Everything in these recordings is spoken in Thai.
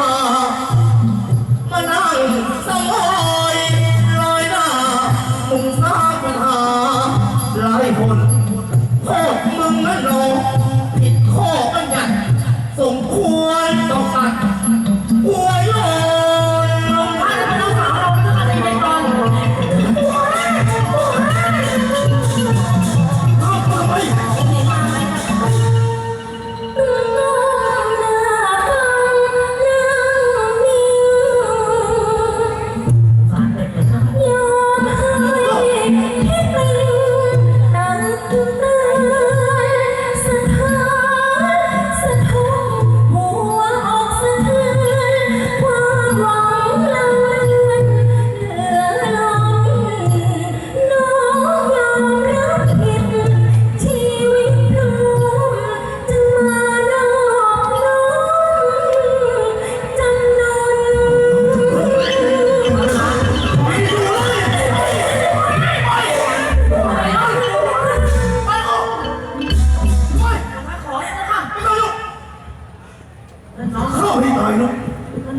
มานั่งสมอยลอยหน้างสร้างหาลายคนโทมึงนั่หรอ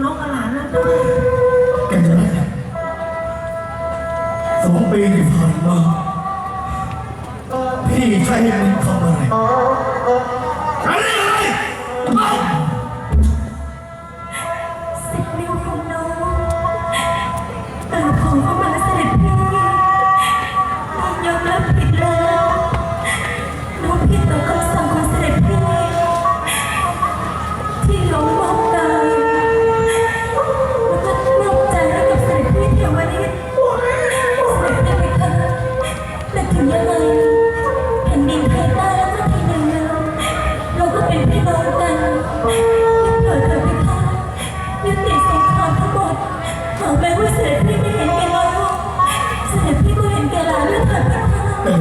น้องกับหลานนะกันจะได้สองปีที่ผ่านมาพี่ใช้ให้มึอะไร หากแม้ว่าเสด็จพี่ไม่เห็นแก่น้องเสด็จพี่ก็เห็นแก่หลานด้วยเถิดพระค่ะแต่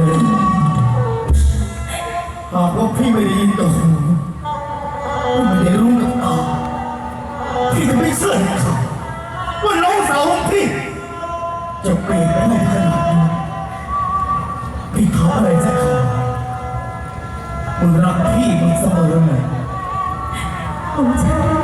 หากว่าพี่ไม่ได้ยินกับหูไม่ได้รู้กับตาพี่จะไม่เชื่อเลยครับว่าน้องสาวของพี่จะเปลี่ยนไปได้ขนาดนี้พี่ถามอะไรสักคำมึงรักพี่มึงเสมอไหมผมใช้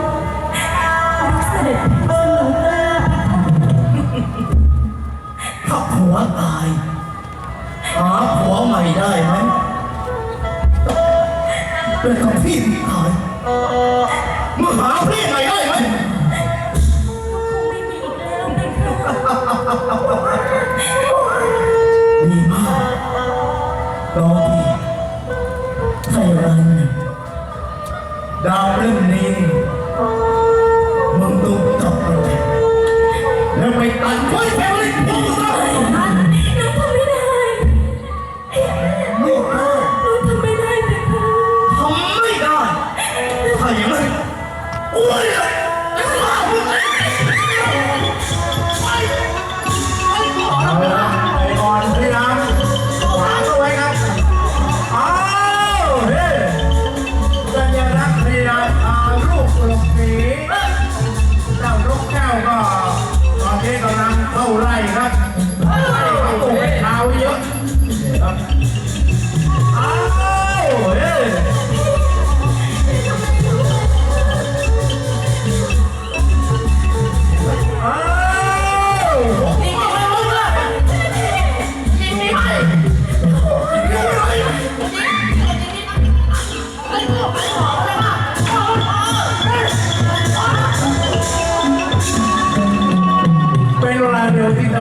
เป็นของพี่ที่ตายมึงหาพี่ใหม่ได้ไหมไม่มีแล้วไหมคะดีมากน้องพี่ไทยรันดาวเรื่องนี้ อาลูกหลบหนีเจ้านกแก้วก็ตอนนี้กำลังเข้าไร่ครับไล่เข้าตูดเท้าเยอะครับ